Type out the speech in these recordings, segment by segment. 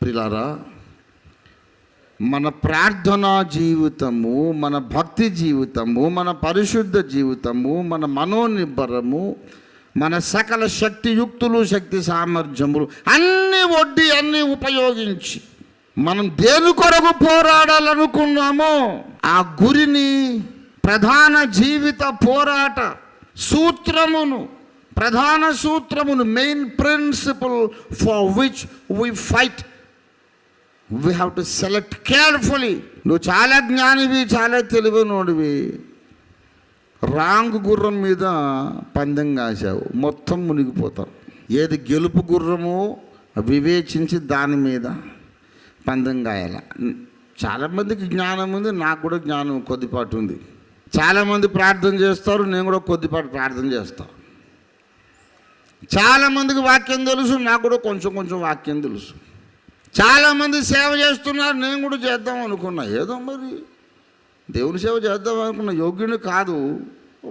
ప్రిలారా మన ప్రార్థనా జీవితము మన భక్తి జీవితము మన పరిశుద్ధ జీవితము మన మనోనిబ్బరము మన సకల శక్తియుక్తులు శక్తి సామర్థ్యములు అన్ని వడ్డీ అన్ని ఉపయోగించి మనం దేని కొరకు పోరాడాలనుకున్నామో ఆ గురిని ప్రధాన జీవిత పోరాట సూత్రమును ప్రధాన సూత్రమును main principle for which we fight we have to select carefully నువ్వు చాలా జ్ఞానివి చాలా తెలివినోడివి రాంగ్ గుర్రం మీద పందెం కాశావు. మొత్తం మునిగిపోతావు ఏది గెలుపు గుర్రమో వివేచించి దాని మీద పందెం కాయాల. చాలామందికి జ్ఞానం ఉంది నాకు కూడా జ్ఞానం కొద్దిపాటు ఉంది. చాలామంది ప్రార్థన చేస్తారు నేను కూడా కొద్దిపాటు ప్రార్థన చేస్తాను చాలామందికి వాక్యం తెలుసు నాకు కూడా కొంచెం కొంచెం వాక్యం తెలుసు. చాలామంది సేవ చేస్తున్నారు నేను కూడా చేద్దాం అనుకున్నా. ఏదో మరి దేవుని సేవ చేద్దాం అనుకున్నా. యోగ్యుని కాదు.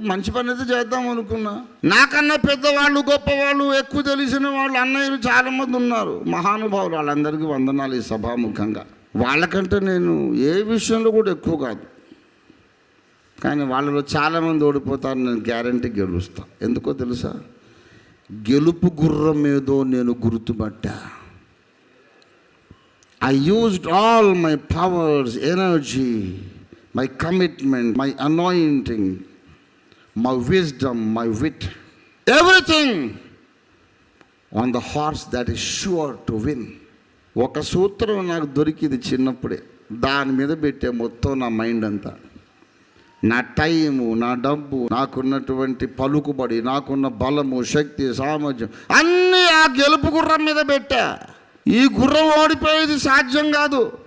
మంచి పని అయితే చేద్దాం అనుకున్నా. నాకన్నా పెద్దవాళ్ళు గొప్పవాళ్ళు ఎక్కువ తెలిసిన వాళ్ళు అన్నయ్యలు చాలామంది ఉన్నారు. మహానుభావులు వాళ్ళందరికీ వందనాలు ఈ సభాముఖంగా. వాళ్ళకంటే నేను ఏ విషయంలో కూడా ఎక్కువ కాదు. కానీ వాళ్ళలో చాలామంది ఓడిపోతారు నేను గ్యారంటీ గెలుస్తాను ఎందుకో తెలుసా? గెలుపు గుర్రం ఏదో నేను గుర్తుపట్టా. I used all my powers energy my commitment my anointing my wisdom my wit everything on the horse that is sure to win ఒక సూత్రం నాకు దొరికింది చిన్నప్పుడే. దాని మీద పెట్టే మొత్తం నా మైండ్ అంతా. నా టైము నా డబ్బు నాకున్నటువంటి పలుకుబడి నాకున్న బలము శక్తి సామర్థ్యం అన్నీ ఆ గెలుపు గుర్రం మీద పెట్టా. ఈ గుర్రం ఓడిపోయేది సాధ్యం కాదు.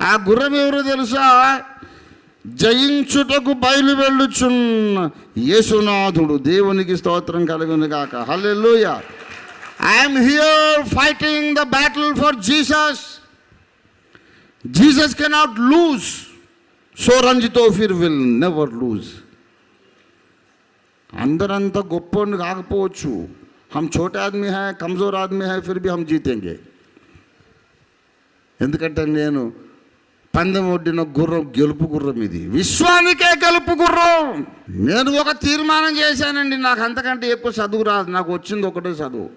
ఆ గుర్రం ఎవరో తెలుసా? జయించుటకు బయలు వెళ్ళుచున్న యేసునాథుడు. దేవునికి స్తోత్రం కలుగును గాక. Hallelujah. I'm here fighting the battle for Jesus. Jesus cannot lose. So రంజితో ఫిర్ విల్ నెవర్ లూజ్. అందరంతా గొప్ప కాకపోవచ్చు. हम छोटे आदमी हैं कमज़ोर आदमी हैं फिर भी हम जीतेंगे ఎందుకంటే నేను పందెం ఒడ్డిన గుర్రం గెలుపు గుర్రం ఇది విశ్వానికే గెలుపు గుర్రం నేను ఒక తీర్మానం చేశానండి నాకు అంతకంటే ఎక్కువ చదువు రాదు నాకు వచ్చింది ఒకటే చదువు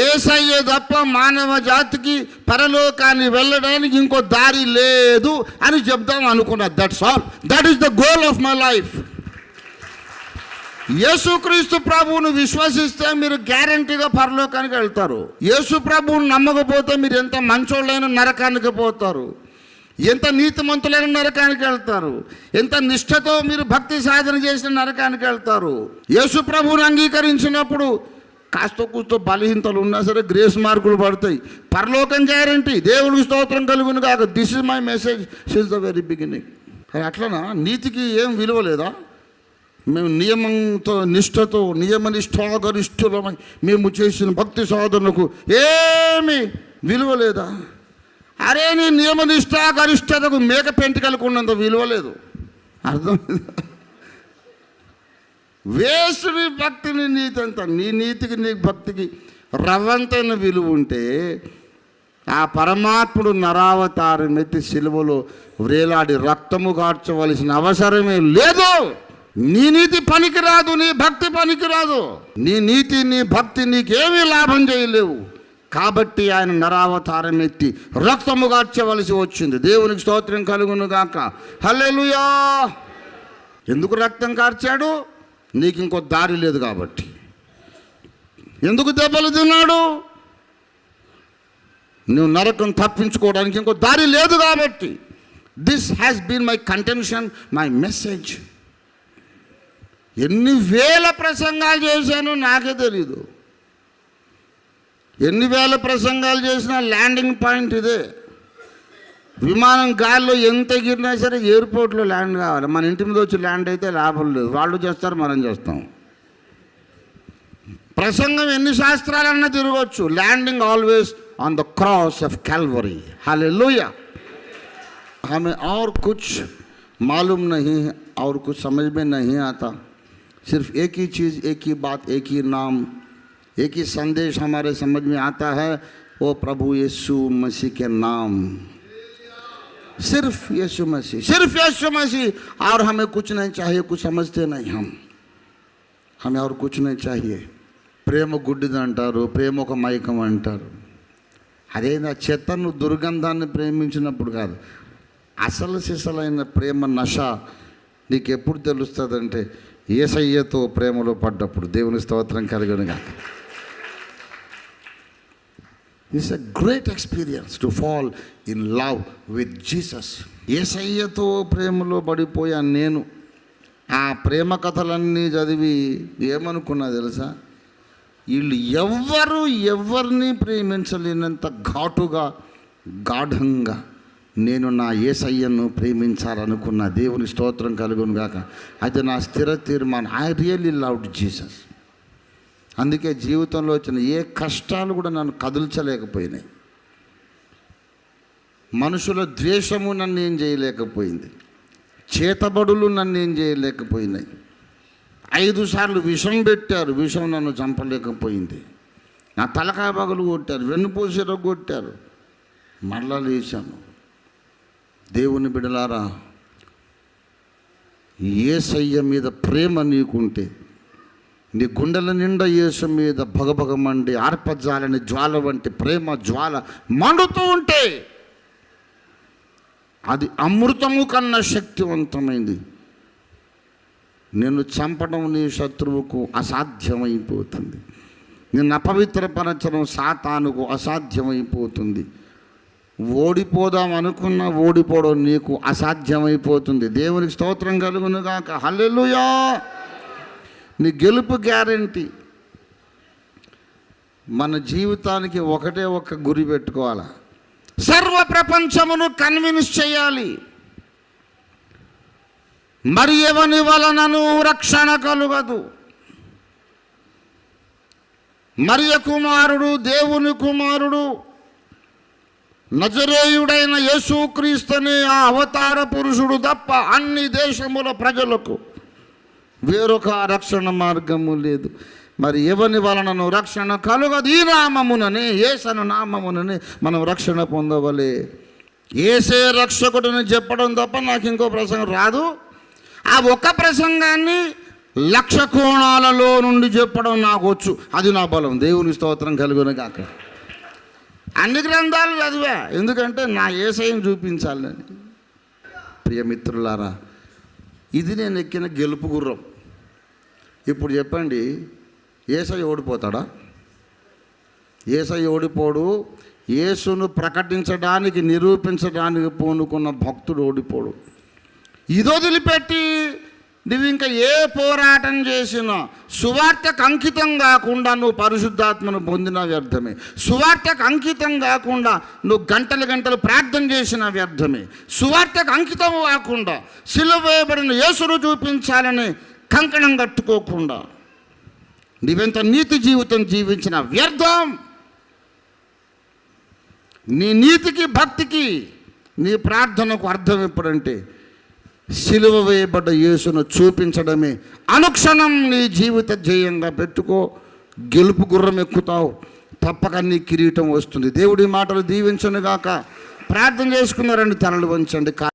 ఏసయ్య తప్ప మానవ జాతికి పరలోకాన్ని వెళ్ళడానికి ఇంకో దారి లేదు అని చెప్దాం అనుకున్నా that's all that is the goal of my life యేసుక్రీస్తు ప్రభువును విశ్వసిస్తే మీరు గ్యారంటీగా పరలోకానికి వెళ్తారు. యేసు ప్రభువును నమ్మకపోతే మీరు ఎంత మంచోళ్ళైన నరకానికి పోతారు. ఎంత నీతిమంతులైన నరకానికి వెళ్తారు. ఎంత నిష్ఠతో మీరు భక్తి సాధన చేసిన నరకానికి వెళ్తారు. యేసు ప్రభువును అంగీకరించినప్పుడు కాస్త కూస్తో బలహీనతలు ఉన్నా సరే గ్రేస్ మార్కులు పడతాయి. పరలోకం గ్యారంటీ. దేవునికి స్తోత్రం కలుగును కాక this is my message sys the very beginning అట్లనా? నీతికి ఏం విలువ లేదా? మేము నియమంతో నిష్ఠతో నియమనిష్టాగరిష్ఠులమై మేము చేసిన భక్తి సాధనకు ఏమి విలువ లేదా? అరే నీ నియమనిష్టాగరిష్టతకు మేక పెంటికలకు ఉన్నంత విలువ లేదు. అర్థం వేసు భక్తిని నీతి అంత నీ నీతికి నీ భక్తికి రవ్వంతైన విలువ ఉంటే ఆ పరమాత్ముడు నరావతారం ఎత్తి సిలువలో వ్రేలాడి రక్తము కార్చవలసిన అవసరమే లేదు. నీ నీతి పనికిరాదు నీ భక్తి పనికిరాదు. నీ నీతి నీ భక్తి నీకేమీ లాభం చేయలేవు. కాబట్టి ఆయన నరావతారం ఎత్తి రక్తము కార్చవలసి వచ్చింది. దేవునికి స్తోత్రం కలుగును గాక. హల్లెలుయా! ఎందుకు రక్తం కార్చాడు నీకు ఇంకో దారి లేదు కాబట్టి. ఎందుకు దెబ్బలు తిన్నాడు? నువ్వు నరకం తప్పించుకోవడానికి ఇంకో దారి లేదు కాబట్టి. This has been my contention my message ఎన్ని వేల ప్రసంగాలు చేశానో నాకే తెలీదు. ఎన్ని వేల ప్రసంగాలు చేసినా ల్యాండింగ్ పాయింట్ ఇదే. విమానం గాల్లో ఎంత ఎగిరినా సరే ఎయిర్పోర్ట్లో ల్యాండ్ కావాలి. మన ఇంటి మీద వచ్చి ల్యాండ్ అయితే లాభం లేదు. వాళ్ళు చేస్తారు మనం చేస్తాం. ప్రసంగం ఎన్ని శాస్త్రాలన్నా తిరగవచ్చు landing always on the cross of Calvary హాలే లోయ ఆమె ఆర్ కుచ్ మాలూమ్ నహి ఆర్ కుచ్ సమజ్ మే ఆతా. सिर्फ एक ही चीज़ एक ही बात एक ही नाम एक ही संदेश हमारे समझ में आता है वो प्रभु यीशु मसीह के नाम सिर्फ यीशु मसीह सिर्फ यीशु मसीह और हमें कुछ नहीं चाहिए कुछ समझते नहीं हम हमें और कुछ नहीं चाहिए ప్రేమ గుడ్డిది అంటారు ప్రేమ ఒక మైకం అంటారు అదేందా చెత్తను దుర్గంధాన్ని ప్రేమించినప్పుడు కాదు అసలు సిసలైన ప్రేమ నష నీకు ఎప్పుడు తెలుస్తుందంటే ఏసయ్యతో ప్రేమలో పడ్డప్పుడు దేవుని స్తోత్రం కలిగనుగా it's a great experience to fall in love with Jesus ఏసయ్యతో ప్రేమలో పడిపోయాను నేను. ఆ ప్రేమ కథలన్నీ చదివి ఏమనుకున్నా తెలుసా? వీళ్ళు ఎవ్వరు ఎవరిని ప్రేమించలేనంత ఘాటుగా గాఢంగా నేను నా ఏసయ్యను ప్రేమించాలనుకున్న దేవుని స్తోత్రం కలుగును గాక. అది నా స్థిర తీర్మానం ఐ రియల్లీ లవ్డ్ జీసస్ అందుకే జీవితంలో వచ్చిన ఏ కష్టాలు కూడా నన్ను కదుల్చలేకపోయినాయి. మనుషుల ద్వేషము నన్ను ఏం చేయలేకపోయింది. చేతబడులు నన్ను ఏం చేయలేకపోయినాయి. ఐదు సార్లు విషం పెట్టారు విషం నన్ను చంపలేకపోయింది. నా తలకాయ పగలు కొట్టారు వెన్నుపూసర కొట్టారు మళ్ళా లేచాను. దేవుని బిడలారా ఏసయ్య మీద ప్రేమ నీకుంటే నీ గుండెల నిండా యేసు మీద భగభగమండి ఆర్పజాలని జ్వాల వంటి ప్రేమ జ్వాల మండుతూ ఉంటే అది అమృతము కన్నా శక్తివంతమైంది. నిన్ను చంపడం నీ శత్రువుకు అసాధ్యమైపోతుంది. నిన్ను అపవిత్రపరచడం సాతానుకు అసాధ్యమైపోతుంది. ఓడిపోదాం అనుకున్నా ఓడిపోవడం నీకు అసాధ్యమైపోతుంది. దేవునికి స్తోత్రం కలుగును గాక హల్లెలూయా! నీ గెలుపు గ్యారంటీ. మన జీవితానికి ఒకటే ఒక గురి పెట్టుకోవాలా? సర్వ ప్రపంచమును కన్విన్స్ చేయాలి. మరి ఎవని వలనను రక్షణ కలుగదు. మరియ కుమారుడు దేవుని కుమారుడు నజరేయుడైన యేసుక్రీస్తుని ఆ అవతార పురుషుడు తప్ప అన్ని దేశముల ప్రజలకు వేరొక రక్షణ మార్గము లేదు. మరి ఎవని వలనను రక్షణ కలుగదు? ఈ నామమునని ఏసను నామమునని మనం రక్షణ పొందవలే. ఏసే రక్షకుడిని చెప్పడం తప్ప నాకు ఇంకో ప్రసంగం రాదు. ఆ ఒక్క ప్రసంగాన్ని లక్ష కోణాలలో నుండి చెప్పడం నాకు వచ్చు. అది నా బలం. దేవుని స్తోత్రం కలుగును కాక అన్ని గ్రంథాలు చదివా. ఎందుకంటే నా ఏసయం చూపించాలని ప్రియమిత్రులారా ఇది నేను ఎక్కిన గెలుపు గుర్రం. ఇప్పుడు చెప్పండి ఏసై ఓడిపోతాడా? ఏసై ఓడిపోడు యేసును ప్రకటించడానికి నిరూపించడానికి పూనుకున్న భక్తుడు ఓడిపోడు. ఇదొదిలిపెట్టి నువ్వు ఇంకా ఏ పోరాటం చేసినా సువార్తకు అంకితం కాకుండా నువ్వు పరిశుద్ధాత్మను పొందిన వ్యర్థమే. సువార్తకు అంకితం కాకుండా నువ్వు గంటలు గంటలు ప్రార్థన చేసిన వ్యర్థమే. సువార్తకు అంకితం కాకుండా సిలువ వేయబడిన యేసును చూపించాలని కంకణం కట్టుకోకుండా నువ్వెంత నీతి జీవితం జీవించిన వ్యర్థం? నీ నీతికి భక్తికి నీ ప్రార్థనకు అర్థం ఎప్పుడంటే సిలువ వేయబడ్డ యేసును చూపించడమే. అనుక్షణం నీ జీవిత ధ్యేయంగా పెట్టుకో. గెలుపు గుర్రం ఎక్కుతావు. తప్పక నీ కిరీటం వస్తుంది. దేవుడి మాటలు దీవించను గాక ప్రార్థన చేసుకున్నారండి తలలు వంచండి.